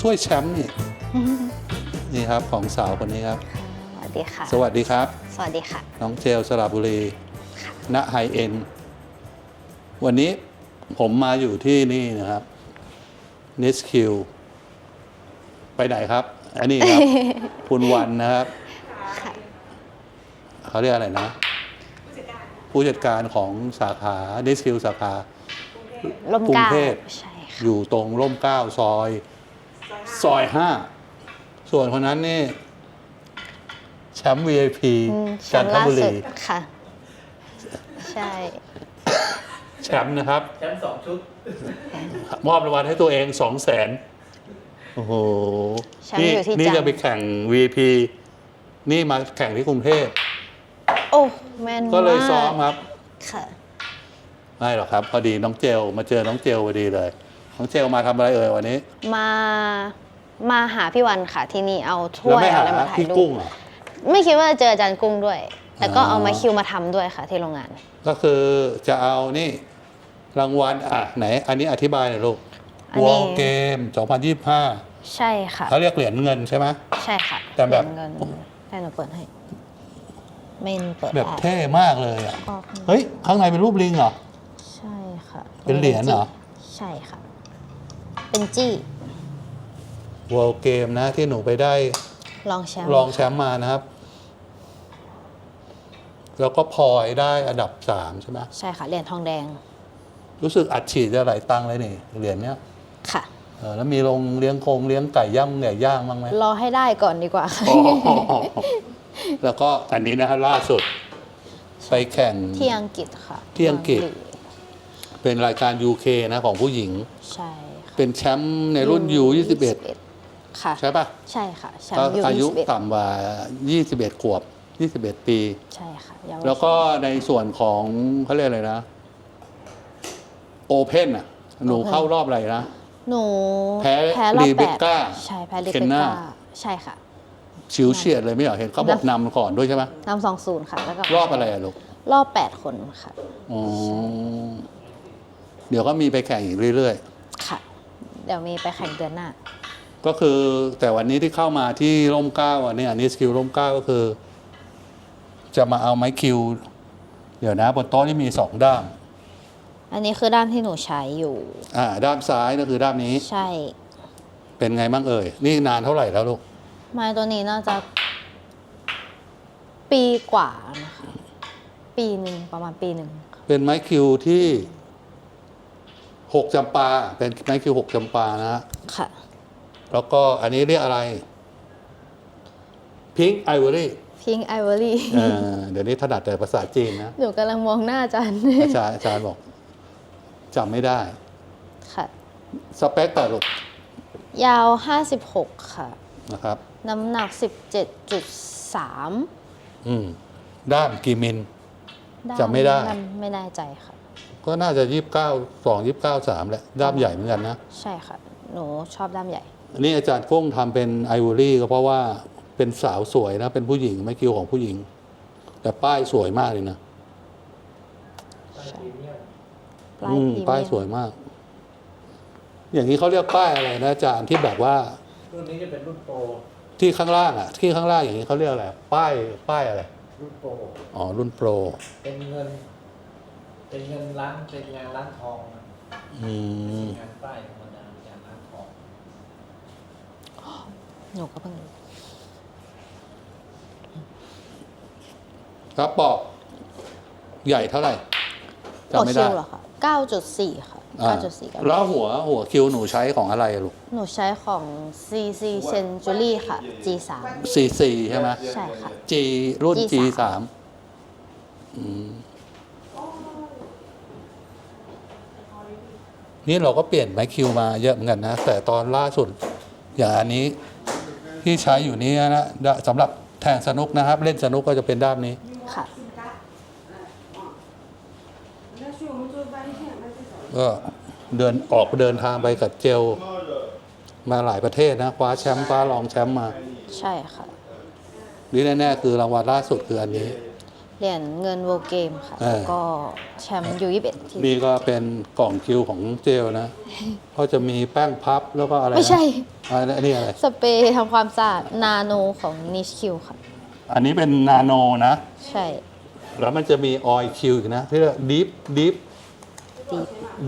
ถ้วยแชมป์นี่นี่ครับของสาวคนนี้ครับ สวัสดีค่ะ สวัสดีครับ สวัสดีค่ะ น้องเจลสระบุรีณไฮเอ็นวันนี้ผมมาอยู่ที่นี่นะครับนิสคิวไปไหนครับ อันนี้ครับ คุณวันนะครับค่ะเขาเรียกอะไรนะ ผู้จัดการของสาขานิสคิวสาขาลมกรุงเกล้าเทพใช่ค่ะอยู่ตรงร่มเกล้าซอย ซอยห้าส่วนคนนั้นนี่แชมป์ VIP อืมจันทล่าบุสุรีดค่ะ ใช่ แชมป์นะครับ แชมป์สองชุด มอบรางวัลให้ตัวเองสองแสนโอ้โหแชมป์อยู่ที่นี่จันจะไปแข่ง VIP นี่มาแข่งที่กรุงเทพโอ้แมนก็เลยซ้อมากครับ ค่ะ ไม่หรอกครับ พอดีน้องเจลมาเจอน้องเจลพอดีเลย น้องเจลมาทำอะไรเอ่ยวันนี้ มามาหาพี่วันค่ะที่นี่เอาถ้แล้ววยไม่หาอะไรมาถ่ายพี่รูกุ้ปงเหรอ ไม่คิดว่าจะเจออาจารย์กุ้งด้วย แต่ก็อ๋อเอามาคิวมาทำด้วยค่ะที่โรงงาน ก็คือจะเอานี่รางวัลอะไหน อันนี้อธิบายหน่อยลูกอันนี้วอลเกม 2025ใช่ค่ะ เขาเรียกเหรียญเงินใช่ไหม ใช่ค่ะแต่แบบ เงินให้หนูเปิดให้ไม่เปิดแบบได้เท่มากเลยอะ ออกมาเฮ้ย ข้างในเป็นรูปลิงเหรอ ใช่ค่ะเป็นเหรียญเหรอ ใช่ค่ะ เป็นจี้วอลเกมนะที่หนูไปได้ลองแชมป์รองแชมป์มานะครับ แล้วก็พลอยได้อันดับสามใช่ไหมใช่ค่ะเหรียญทองแดง รู้สึกอัดฉีดจะหลายตังค์เลยนี่เหรียญเนี้ยค่ะเออแล้วมีลงเลี้ยงโคงเลี้ยงไก่ย่างไก่ย่างบ้างไหมรอให้ได้ก่อนดีกว่าค่ะ อ๋อแล้วก็อันนี้นะฮะล่าสุด ไปแข่ง ที่อังกฤษค่ะที่อังกฤษ เป็นรายการ UK นะของผู้หญิง ใช่ค่ะ เป็นแชมป์ในรุ่น U21 ค่ะ ใช่ปะใช่ค่ะแชมก็ป์ยูอายุ21ต่ำกว่า 21 ขวบ 21 ปี ใช่ค่ะเยาชนแล้วก็ในส่วนของเขาเรียกอะไรนะโอเพนอะ หนู Open เข้ารอบอะไรนะ หนูแพ้แพ้รอบรีเบแปคดก้าใช่แพ้รีเคนเบคน่าก้าใช่ค่ะชิวเฉียดเลยไม่เหรอเห็นเขาบอกนำก่อนด้วยใช่ไหมนำสองศูนย์ค่ะ แล้วก็รอบอะไรอะลูก รอบแปดคนค่ะ อ๋อ เดี๋ยวก็มีไปแข่งอีกเรื่อยค่ะ เดี๋ยวมีไปแข่งเดือนหน้าๆก็คือแต่วันนี้ที่เข้ามาที่ร่มเกล้าอะเนี่ยนิสคิวร่มเกล้าก็คือ จะมาเอาไม้คิว เดี๋ยวนะ บนโต๊ะนี่มีสองด้าม อันนี้คือด้านที่หนูใช้อยู่ อ่า ด้ามซ้ายก็คือด้ามนี้ ใช่ เป็นไงบ้างเอ่ย นี่นานเท่าไหร่แล้วลูก ไม้ตัวนี้น่าจะ ปีกว่านะคะปีหนึ่งประมาณปีหนึ่ง เป็นไม้คิวที่ หกจำปาเป็นไม้คิวหกจำปานะฮะค่ะ แล้วก็อันนี้เรียกอะไรพิง k ์ไอวอรี่พิงไอวอรี่ เดี๋ยวนี้ถนัดแต่ภาษาจีนนะ หนูกำลังมองหน้าอาจารย์ อาจารย์อาจารย์บอกจำไม่ได้ ค่ะ สเปคแต่ลูกยาว 56 ค่ะ นะครับ น้ำหนัก 17.3 อืมด้ามกี่มิลจำไม่ได้ไม่แน่ใจค่ะ ก็น่าจะยี่สิบเก้าสองยี่สิบเก้าสามแหละด้ามใหญ่เหมือนกันนะ ใช่ค่ะ หนูชอบด้ามใหญ่อันนี้อาจารย์กุ้งทำเป็นไอวอรี่ก็เพราะว่าเป็นสาวสวยนะ เป็นผู้หญิงไม่คิวของผู้หญิง แต่ป้ายสวยมากเลยนะป้ายพรีเมียมปลายอืมพรีป้ายเมียสวยมาก อย่างนี้เขาเรียกป้ายอะไรนะอาจารย์ที่แบบว่า รุ่นนี้จะเป็นรุ่นโปรที่ข้างล่างอะ ที่ข้างล่างอย่างนี้เขาเรียกอะไร ป้าย ป้ายอะไร รุ่นโปร อ๋อ รุ่นโปร เป็นเงิน เป็นเงินร้านเป็นงานร้านทองนะอืมงานป้ายธรรมดางานร้านทองหนูก็เพิ่งรู้ครับปอกใหญ่เท่าไหร่ต่อจำไม่คิได้วเหรอคะ9.4 ค่ะ อ่า9.4กันแล้วหัวหัวคิวหนูใช้ของอะไรอะลูก หนูใช้ของ CC Century ค่ะ G3 C4 ใช่ไหม ใช่ค่ะ G รุ่น G3 G3 อืม นี่เราก็เปลี่ยนไม้คิวมาเยอะเหมือนกันนะ แต่ตอนล่าสุดอย่างอันนี้ที่ใช้อยู่นี้นะดสำหรับแทงสนุกนะครับ เล่นสนุกก็จะเป็นด้ามนี้ค่ะก็เดินออกเดินทางไปกับเจล มาหลายประเทศนะคว้าแชมป์คว้ารองแชมป์มา ใช่ค่ะนี่แน่ๆคือรางวัลล่าสุดคืออันนี้ เหรียญเงินโวเกมค่ะ เออ แล้วก็แชมป์ยูยี่สิบเอ็ดที่นี่ก็เป็นกล่องคิวของเจลนะ ก็จะมีแป้งพับแล้วก็อะไรนะไม่ใช่ อะไรอันนี้อะไร สเปรย์ทำความสะอาดนาโนของนิชคิวค่ะ อันนี้เป็นนาโนนะ ใช่ แล้วมันจะมีออยคิวอีกนะที่เรียกดิฟดิฟดี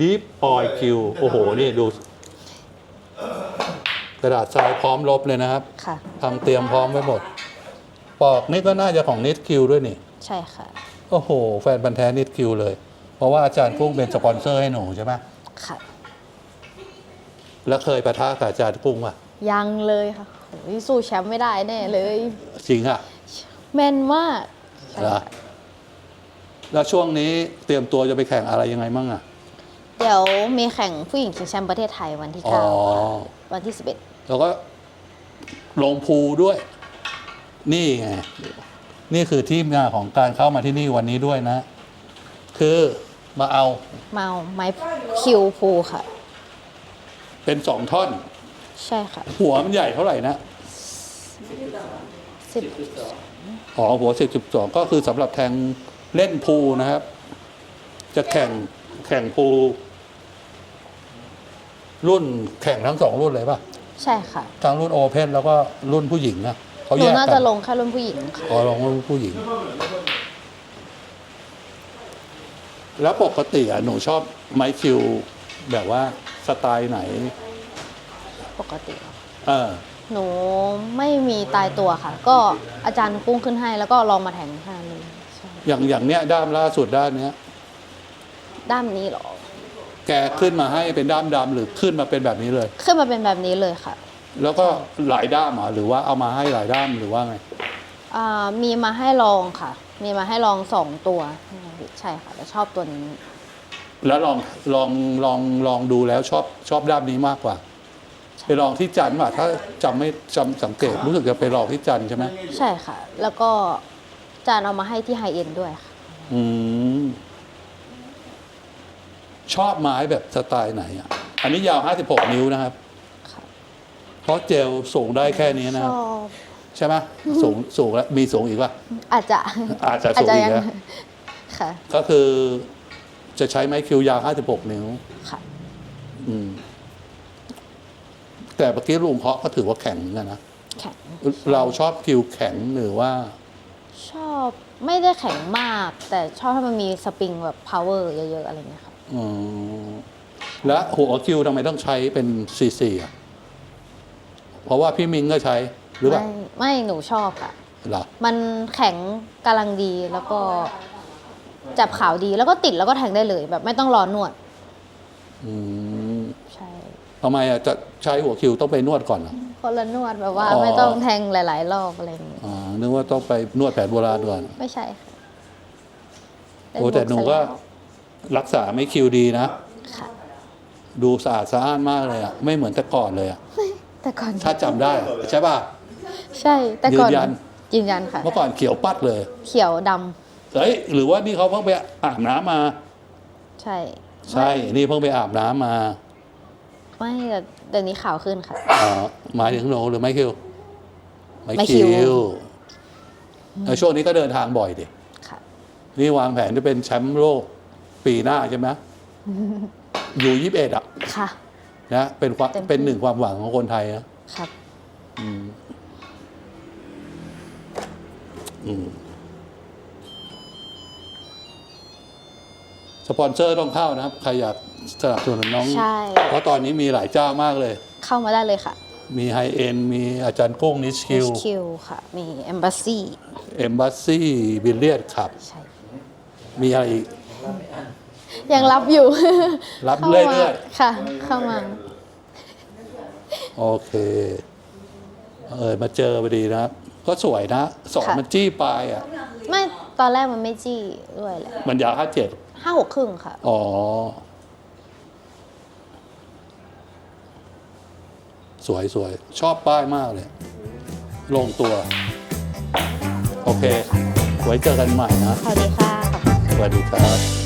ดิฟออยคิวโอ้โห นี่ดู กระดาษทรายพร้อมลบเลยนะครับค่ะ ทำเตรียมพร้อมไว้หมด ปอกนี่ก็น่าจะของนิดคิวด้วยนี่ ใช่ค่ะ โอ้โห แฟนบันธุ์แท้นิดคิวเลย เพราะว่าอาจารย์กุ้งเป็นสปอนเซอร์ให้หนูใช่ไหมค่ะ แล้วเคยประทะกับอาจารย์กุ้งป่ะยังเลยค่ะโอ้ยสู้แชมป์ไม่ได้แน่เลย จริงอะแม่นมากใช่เหรอค่ะแล้วช่วงนี้เตรียมตัวจะไปแข่งอะไรยังไงมั่งอะ เดี๋ยวมีแข่งผู้หญิงชิงแชมป์ประเทศไทยวันที่อ๋อ เก้าค่ะวันที่สิบเอ็ดแล้วก็ลงพูด้วย นี่ไง นี่คือที่มาของการเข้ามาที่นี่วันนี้ด้วยนะ คือมาเอามาเอาไม้คิวพูค่ะ เป็นสองท่อน ใช่ค่ะหัวมันใหญ่เท่าไหร่นะสิบอ๋อหัวสิบจุดสองก็คือสำหรับแทงเล่นพูลนะครับ จะแข่งแข่งพูลรุ่นแข่งทั้งสองรุ่นเลยป่ะ ใช่ค่ะ ทั้งรุ่นโอเพนแล้วก็รุ่นผู้หญิงนะ เขาหนูแยกน่ากัจะนลงแค่รุ่นผู้หญิงค่ะอ๋อลงรุ่นผู้หญิง แล้วปกติอะหนูชอบไมค์คิวแบบว่าสไตล์ไหน ปกติเออ หนูไม่มีตายตัวค่ะ ก็อาจารย์กุ้งขึ้นให้ แล้วก็ลองมาแทงแค่นั้นเลยใช่อย่างอย่างเนี้ยด้ามล่าสุดด้านเนี้ย ด้ามนี้เหรอ แกขึ้นมาให้เป็นด้ามดำหรือขึ้นมาเป็นแบบนี้เลย ขึ้นมาเป็นแบบนี้เลยค่ะ แล้วก็หลายด้ามอะหรือว่าเอามาให้หลายด้ามหรือว่าไงอ่ามีมาให้ลองค่ะ มีมาให้ลองสองตัวใช่ค่ะแต่ชอบตัวนี้ แล้วลองลองลองลองดูแล้วชอบชอบด้ามนี้มากกว่า ไปลองที่จันทร์ป่ะถ้าจำไม่จำสังเกตรู้สึกจะไปลองที่จันทร์ใช่ไหมใช่ค่ะ แล้วก็อาจารย์เอามาให้ที่ไฮเอ็นด้วยค่ะ อืมชอบไม้แบบสไตล์ไหนอะ อันนี้ยาว 56 นิ้วนะครับค่ะเพ ราะเจลสูงได้แค่นี้ชนะครับอบใช่ไหมสูงสูงแล้วมีสูงอีกป่ะ อาจจะอาจจะสูงอีกนะค่ะ ก็คือจะใช้ไม้คิวยาว 56 นิ้วค่ะ อืมแต่เมื่อกี้ลุงเคาะก็ถือว่าแข็งเหมือนกันนะ แข็ง เราชอบคิวแข็งหรือว่า ชอบไม่ได้แข็งมาก แต่ชอบให้มันมีสปริงแบบ power เยอะๆ อะไรเงี้ยครับ อืมและหัวคิวทำไมต้องใช้เป็นซีซีอะ เพราะว่าพี่มิงก็ใช้หรือเปล่าไม่ไม่หนูชอบค่ะ เหรอมันแข็งกำลังดีแล้วก็จับขาวดีแล้วก็ติดแล้วก็แทงได้เลยแบบไม่ต้องรอนวดอืมใช่ทำไมอะจะใช้หัวคิวต้องไปนวดก่อนเหรอ คนละนวดแบบว่าอ๋อ ไม่ต้องแทงหลาย ๆ รอบอะไรอย่างเงี้ยอ่านึกว่าต้องไปนวดแผนโบราณก่อน ไม่ใช่ค่ะโอ้แต่หนูก็รักษาไม่คิวดีนะ ค่ะ ดูสะอาดสะอ้านมากเลยอะ ไม่เหมือนแต่ก่อนเลยอะ แต่ก่อนถ้าจำได้อะใช่ป่ะ ใช่ แต่ก่อนยืนยัน ยืนยันค่ะ เมื่อก่อนเขียวปัดเลยเขียวดำเฮ้ยหรือว่านี่เขาเพิ่งไปอาบน้ำมา ใช่ ใช่ นี่เพิ่งไปอาบน้ำมาไม่แต่เดี๋ยวนี้ขาวขึ้นค่ะอ๋อหมายถึงหนูหรือไม่คิวไม่ไม่คิคิววแล้วช่วงนี้ก็เดินทางบ่อยดิ ค่ะ นี่วางแผนจะเป็นแชมป์โลกปีหน้าใช่ไหม อยู่ยี่สิบเอ็ดอะ ค่ะ นะเป็นความเต็มที่ เป็นหนึ่งความหวังของคนไทยนะครับ อืมอืมสปอนเซอร์ต้องเข้านะครับ ใครอยากสนับสนุนน้อง ใช่ เพราะตอนนี้มีหลายเจ้ามากเลย เข้ามาได้เลยค่ะ มีไฮเอ็นมีอาจารย์กุ้งนิชคิว HQ ค่ะ มี Embassy เอมบัสซี่บิลเลียดครับ ใช่ มีอะไรอีก ยังรับอยู่ รับข้าเรื่มาอยค่ะ เข้ามาๆโอเค เออมาเจอพอดีนะครับก็สวยนะสองค่ะ มันจี้ปลายอะ ไม่ตอนแรกมันไม่จี้ด้วยแหละมันยาวห้าเจ็ดห้าหกครึ่งค่ะ อ๋อ สวยสวยชอบป้ายมากเลย ลงตัว โอเค ไว้เจอกันใหม่นะ สวัสดีค่ะขอบคุณสวัสดีครับ